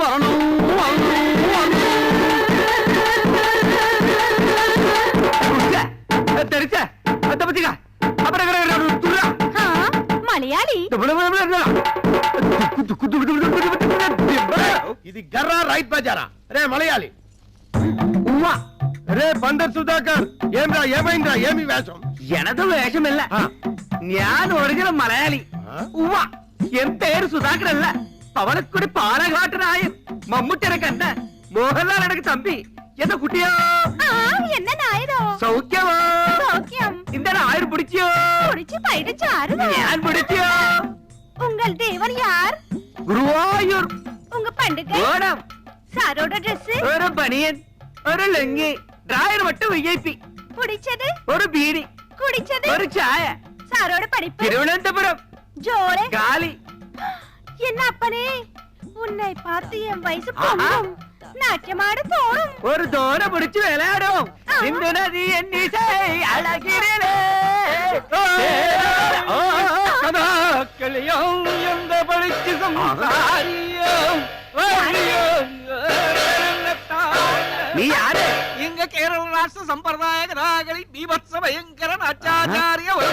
வரணும் தெரிச்ச அத்த பத்திக்கா அப்புறம் துர்ரா மலையாளி ఇది గర్రా రైట్ బజారా రే మలయాళి ఉమ్మా రే బందర్ సుధాకర్ ఏమ్రా ఏమైందిరా ఏమి వేషం ఎనదు వేషం ఇల్ల నేను ఒడిగిన మలయాళి ఉమ్మా ఎంత పేరు సుధాకర్ అల్ల അവനക്കൊരു പാലകാട്ടനായ മമ്മൂട്ടിയുടെ കണ്ണ മോഹൻലാൽ എനക്ക് തമ്പി എന്താ കുട്ടിയോ സൗഖ്യമോ എന്താണ് ആര് പിടിച്ചോ ഞാൻ പിടിച്ചോ உங்கள் தேவர் யார்? குருவாயூர். உங்க பண்டிகை? ஓடம் சாரோட ட்ரெஸ் ஒரு பனியன் ஒரு லுங்கி டிராயர் மட்டும் விஐபி. பிடிச்சது? ஒரு பீடி. குடிச்சது? ஒரு சாய. சாரோட படிப்பு? திருவனந்தபுரம். ஜோலே? காலி. என்ன அப்பனே? உன்னை பார்த்து என் வயசு பொண்ணும் நாட்டியமாட தோணும் ஒரு தோணை பிடிச்சு விளையாடும். சிந்து நதி என் இசை அழகிறே கலியும் எந்த படிச்சு நீ யாரு? இங்க கேரள ராஷ்டிர சம்பிரதாய ராகலி பீபத்ச பயங்கர நாச்சாச்சாரிய ஒரு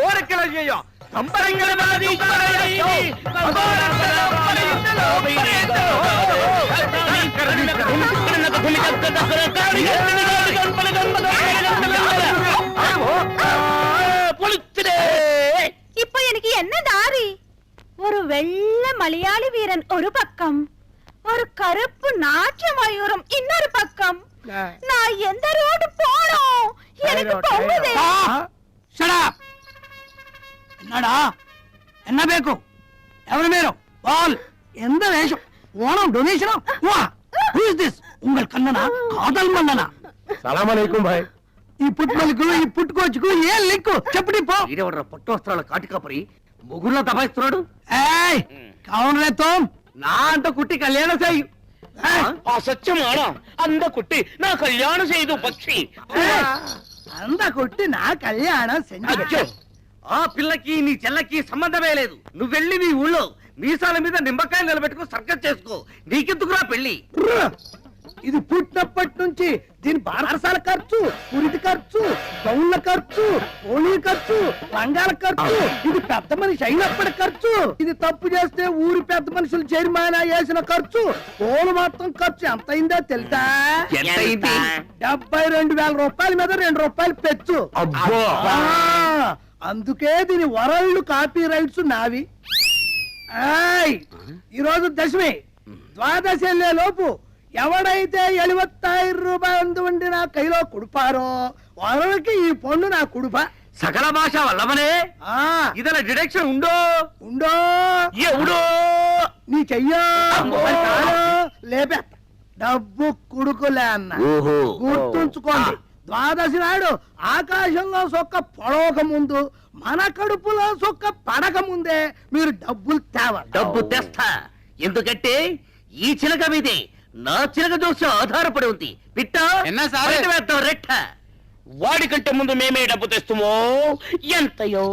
ஓரக்கிழமையும் இப்போ எனக்கு என்ன தாரி? ஒரு வெள்ள மலையாளி வீரன் ஒரு பக்கம் ஒரு கருப்பு நாட்டு மயூரம் இன்னொரு பக்கம். நான் எந்த ரோடு போனோம் எனக்கு பொங்குதே என்னடா என்ன ಬೇಕು ఎవరు మీరు వాల్ எந்த வேஷம் ஓணம் டொனேஷனா வா who is this உங்கள் கண்ணனா காதல் மன்னனா సలాం అలైకుం భాయ్ ఈ పుట్టుమలకు ఈ పుట్టుకోవచ్చుకు ఏ లింకు చెప్పడి పో ఈడెవడ్రా పట్టు వస్త్రాల కాటికాపరి ముగ్గురులో దబాయిస్తున్నాడు ఏయ్ కౌన్ రేతోం నా అంత కుట్టి కళ్యాణం చేయి అసత్యమానా అంద కుట్టి నా కళ్యాణం చేయదు పక్షి. అంద కొట్టి నా కళ్యాణం అచ్చో ఆ పిల్లకి నీ చెల్లకి సంబంధమే లేదు. నువ్వు వెళ్ళి నీ ఊళ్ళో మీసాల మీద నిమ్మకాయలు నిలబెట్టుకో సర్కస్ చేసుకో. నీకెందుకురా పెళ్ళి ఇది పుట్టినప్పటి నుంచి దీని బారసాల ఖర్చు పురిటి ఖర్చు గౌన్ల ఖర్చు ఓణీ ఖర్చు లంగాల ఖర్చు ఇది పెద్ద మనిషి అయినప్పటి ఖర్చు. ఇది తప్పు చేస్తే ఊరి పెద్ద మనుషులు చైర్మన్ వేసిన ఖర్చు. పోలు మొత్తం ఖర్చు ఎంత అయిందో తెలుసా? డెబ్బై రెండు వేల రూపాయల మీద రెండు రూపాయలు పెచ్చు. అందుకే దీని వరల్డ్ కాపీ రైట్స్ నావి. ఈరోజు దశమి. ద్వాదశి లోపు ఎవడైతే ఎలివత్తాయిరం రూపాయలు ఉండి నా కైలో కుడిపారో వాళ్ళకి ఈ పొన్ను నా కుడుప. సకల భాష వల్లవనే ఆ. ఇదన డిడక్షన్ ఉండో. ఉండో ఎవడో నీ చెయ్యో. లేపే. డబ్బు కుడుకులే అన్న. గుర్తుంచుకోండి. ద్వాదశి నాడు ఆకాశంలో సొక్క పొడవక ముందు మన కడుపులో సొక్క పడక ముందే మీరు డబ్బులు తేవాలి. డబ్బు తెస్తా. ఎందుకంటే ఈ చిలక మీదే నా చిలక దోష ఆధారపడి ఉంది. పిట్ట ఎన్నా సారే? బయట వేద్దాం రెట్ట. వాడికంటే ముందు మేమే డబ్బు తెస్తుమో? ఎంతయో?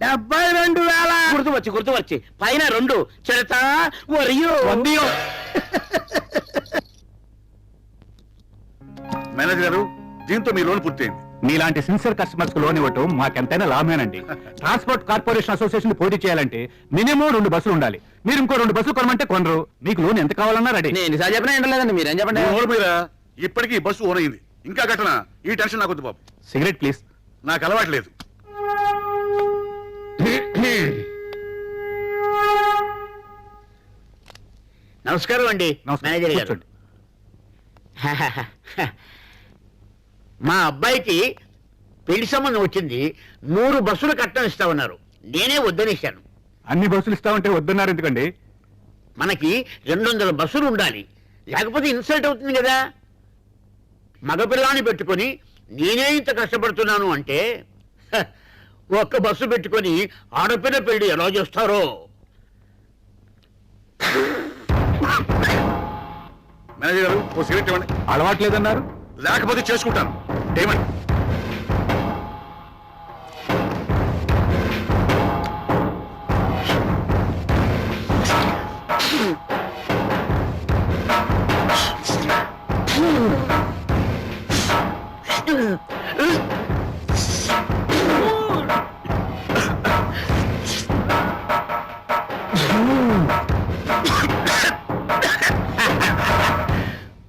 డెబ్బై రెండు వేల. గుర్తు వచ్చి గుర్తు వచ్చి. పైన రెండు చిరత వరియో. మేనేజర్ గారు దీంతో మీ లోన్ పూర్తయింది. మీలాంటి సిన్సియర్ కస్టమర్స్కు లోన్ ఇవ్వటం మాకెంతైనా లాభమేనండి. ట్రాన్స్పోర్ట్ కార్పొరేషన్ అసోసియేషన్ పోటీ చేయాలంటే మినిమం రెండు బస్సులు ఉండాలి. మీరు ఇంకో రెండు బస్సులు కొనమంటే కొనరు. మీకు లోన్ ఎంత కావాలన్నా రెడీ. నేను ఎన్నిసార్లు చెప్పినా ఏంటలేదండి మీరేం చెప్పండి? మీ నోరు మీద ఇప్పటికీ బస్సు ఓన్ అయింది. ఇంకా కట్టన? ఈ టెన్షన్ నాకు వద్దు బాబు. సిగరెట్ ప్లీజ్ నాకు అలవాట్లేదు నమస్కారం అండి నమస్కారం. మేనేజర్ గారు. కూర్చోండి. మా అబ్బాయికి పెళ్ళి సంబంధం వచ్చింది. నూరు బస్సులు కట్టం ఇస్తామన్నారు నేనే వద్దనిస్తాను అన్ని బస్సులు ఇస్తామంటే వద్దన్నారు ఎందుకండి? మనకి రెండు వందల బస్సులు ఉండాలి. లేకపోతే ఇన్సల్ట్ అవుతుంది కదా. మగపిల్లాన్ని పెట్టుకొని నేనే ఇంత కష్టపడుతున్నాను అంటే హ, ఒక్క బస్సు పెట్టుకొని ఆడపిల్ల పెళ్ళి ఎలా చేస్తారో? మేనేజర్ గారు ఓ సిగరెట్ ఇవ్వండి. అలవాట్లేదన్నారు లేకపోతే చేసుకుంటాను. ఏమని?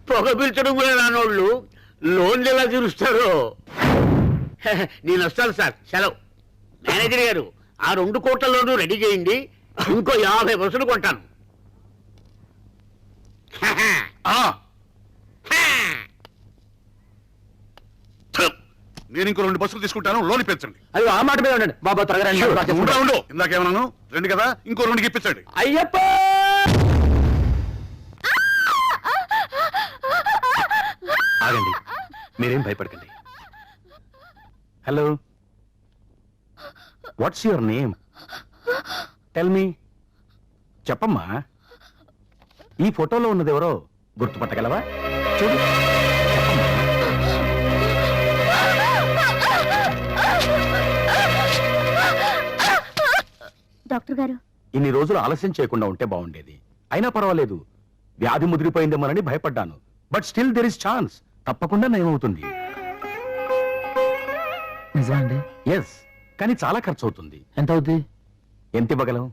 పొగ పీల్చడం కూడా రానోళ్ళు లోన్లు ఎలా తీరుస్తారో? నేను వస్తాను సార్ సెలవు. మేనేజర్ గారు ఆ రెండు కోట్ల లోను రెడీ చేయండి ఇంకో యాభై బస్సులు కొంటాను. నేను ఇంకో రెండు బస్సులు తీసుకుంటాను లోన్ ఇప్పించండి. అయ్యో ఆ మాట మీద ఉండండి. బాబా త్వరగా రండి. ఉండు ఇందాకేమన్నాను? రెండు కదా ఇంకో రెండు ఇప్పించండి. అయ్యప్ప! మీరేం భయపడకండి. Hello what's your name tell me చెప్పమ్మా. ఈ ఫోటోలో ఉన్నది ఎవరో గుర్తుపట్టగలవా? చూడు. డాక్టర్ గారు. ఇన్ని రోజులు ఆలస్యం చేయకుండా ఉంటే బాగుండేది. అయినా పర్వాలేదు. వ్యాధి ముదిరిపోయిందేమోనని భయపడ్డాను. But still there is chance తప్పకుండా నయమవుతుంది. నిజమా అండి ఎస్ కానీ చాలా ఖర్చు అవుతుంది ఎంత అవుద్ది ఎంత ఇవ్వగలం?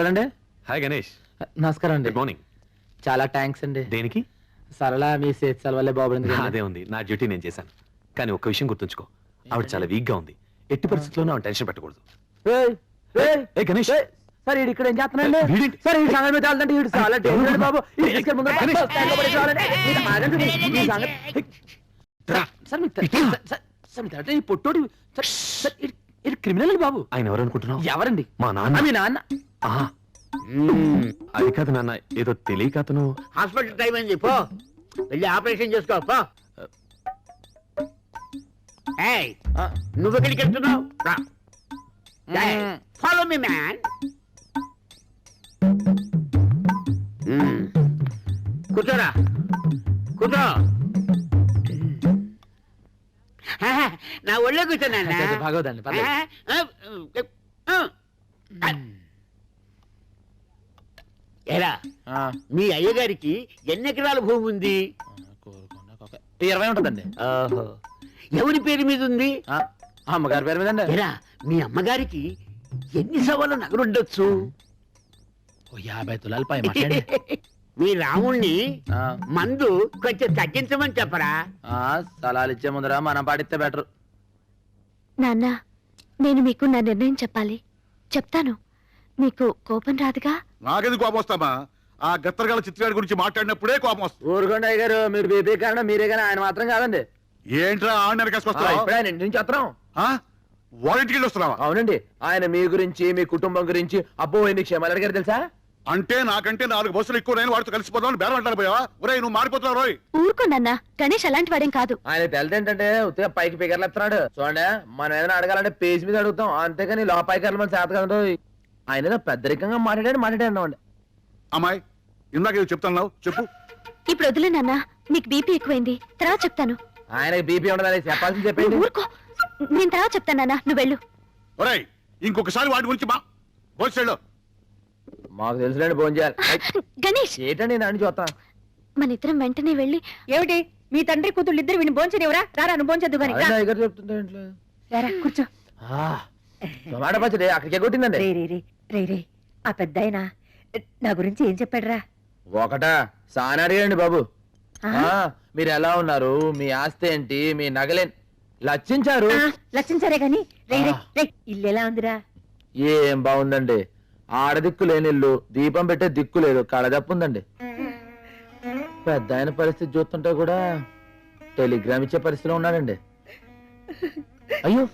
అండి హాయ్ గణేష్ నమస్కారం అండి. గుడ్ మార్నింగ్ చాలా థ్యాంక్స్ అండి. దేనికి? సరళ మీ సేత్ సెలవులే బాబుంది అదే ఉంది. నా డ్యూటీ నేను చేశాను. కానీ ఒక్క విషయం గుర్తుంచుకో. ఆవిడ చాలా వీక్గా ఉంది. ఎట్టి పరిస్థితుల్లోనూ ఆవిడ టెన్షన్ పెట్టకూడదు. ఏ గణేష్ సార్ ఈడు ఇక్కడ ఏం చేస్తున్నాండి వీడేంటి? సార్ ఈ సంగతి మీద వెళ్తుంటే ఈడు చాలా డేంజర్ అండి బాబు. సార్ మీకు? ఈ పొట్టోడు సార్ క్రిమినల్ బాబు. ఆయన ఎవరు అనుకుంటున్నావు? ఎవరండి? మా నాన్న. మీ నాన్న. అది కాదు నాన్న ఏదో తెలియక అతను హాస్పిటల్ టైం అయింది పో. వెళ్ళి ఆపరేషన్ చేసుకో పో. ఏయ్, నువ్వు ఎక్కడికి వెళ్తున్నావు. ఫాలో మీ మ్యాన్ కూర్చోరా. కూర్చో. నా ఒళ్ళో కూర్చోనా అదే, అదే, బాగోదండి, ఆ, మీ అయ్యగారికి ఎన్ని ఎకరాల భూమి ఉంది? ఇరవై ఉంటుందండి. ఓహో. ఎవరి పేరు మీద ఉంది? ఆ, అమ్మగారి పేరు మీదండి. ఎరా మీ అమ్మగారికి ఎన్ని సవాళ్ళ నగలుండొచ్చు ఓ యాభై తులాలు పై మీ రాముణ్ణి మందు కొంచెం తగ్గించమని చెప్పరా? ఆ, స్థలాలు ఇచ్చే ముందర మనం పాడిస్తే బెటర్. నాన్న నేను మీకు నా నిర్ణయం చెప్పాలి. చెప్తాను. మీకు కోపం రాదుగా? నాకెందుకు కోపం వస్తామా? ఆ గత్తరగాల చిత్రగాడి గురించి మాట్లాడినప్పుడే కోపం వస్తుంది. ఊరుకోండి అయ్య గారు మీరు బీపీ కారణం మీరే కానీ ఆయన మాత్రం కాదండి. ఏంట్రా ఆడిన ఆ, వెనకేసుకొస్తావు ఇప్పుడే ఆయన ఇంటి నుంచి వస్తున్నాం. వారింటికి వెళ్ళి వస్తున్నావా? అవునండి. ఆయన మీ గురించి మీ కుటుంబం గురించి అబ్బో ఎన్ని క్షేమాలు అడిగారు తెలుసా? అంటే నాకంటే నాలుగు బస్సులు ఎక్కువ నేను వాడితో కలిసిపోదామని బేరం అంటారు పోయావా ఒరే నువ్వు మారిపోతున్నావు రోయ్. ఊరుకోండి గణేష్ అలాంటి వాడేం కాదు. ఆయన తెలది ఏంటంటే ఉత్తిగా పైకి పిగర్లు ఎత్తున్నాడు. చూడండి మనం ఏదైనా అడగాలంటే పేజ్ మీద అడుగుతాం. అంతేగాని లోపాయికి మన చేత కదా ఆయన ఏదో పెద్దరికంగా మాట్లాడాడు మాట్లాడాడు అండి అమ్మాయి ఇందాక ఏదో చెప్తున్నావు చెప్పు. ఇప్పుడు వదిలే నాన్న మీకు బీపీ ఎక్కువైంది. తర్వాత చెప్తాను. ఆయనకి బీపీ ఉండదని చెప్పాల్సింది చెప్పండి ఊరుకో. నేను తర్వాత చెప్తాను నాన్న. నువ్వు వెళ్ళు. ఒరేయ్ ఇంకొకసారి వాటి గురించి మా మాకు తెలుసులేండి ఫోన్ చేయాలి. గణేష్. ఏంటండి నాన్న చూస్తా? మన ఇద్దరం వెంటనే వెళ్ళి. ఏమిటి? మీ తండ్రి కూతుళ్ళు ఇద్దరు విని భోంచనివరా రారా నువ్వు భోంచద్దు రా. ఆయన దగ్గర చెప్తుంటే రారా కూర్చో. ఆ, టమాటా పచ్చడి అక్కడికే కొట్టిందండి. రే రే రే. రే రే ఆ పెద్దాయన నా గురించి ఏం చెప్పాడురా? ఒకటా సాని అడిగండి బాబు. ఆ? మీరు ఎలా ఉన్నారు? మీ ఆస్తి ఏంటి? మీ నగలే లచ్చించారు? ఆ, లక్షించారే గాని రే రే, ఆ. రే ఇల్లు ఎలా ఉందిరా? ఏం బాగుందండి. ఆడదిక్కు లేని ఇల్లు దీపం పెట్టే దిక్కు లేదు కళదప్పు ఉందండి పెద్ద ఆయన పరిస్థితి చూస్తుంటే కూడా టెలిగ్రామ్ ఇచ్చే పరిస్థితిలో ఉన్నాడండి. అయ్యో!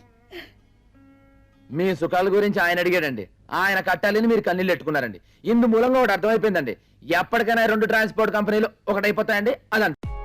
మీ సుఖాల గురించి ఆయన అడిగాడండి. ఆయన కట్టాలని మీరు కన్నీళ్ళు పెట్టుకున్నారండి. ఇందు మూలంగా ఒకటి అర్థమైపోయిందండి. ఎప్పటికైనా రెండు ట్రాన్స్పోర్ట్ కంపెనీలు ఒకటైపోతాయండి. అదంతా.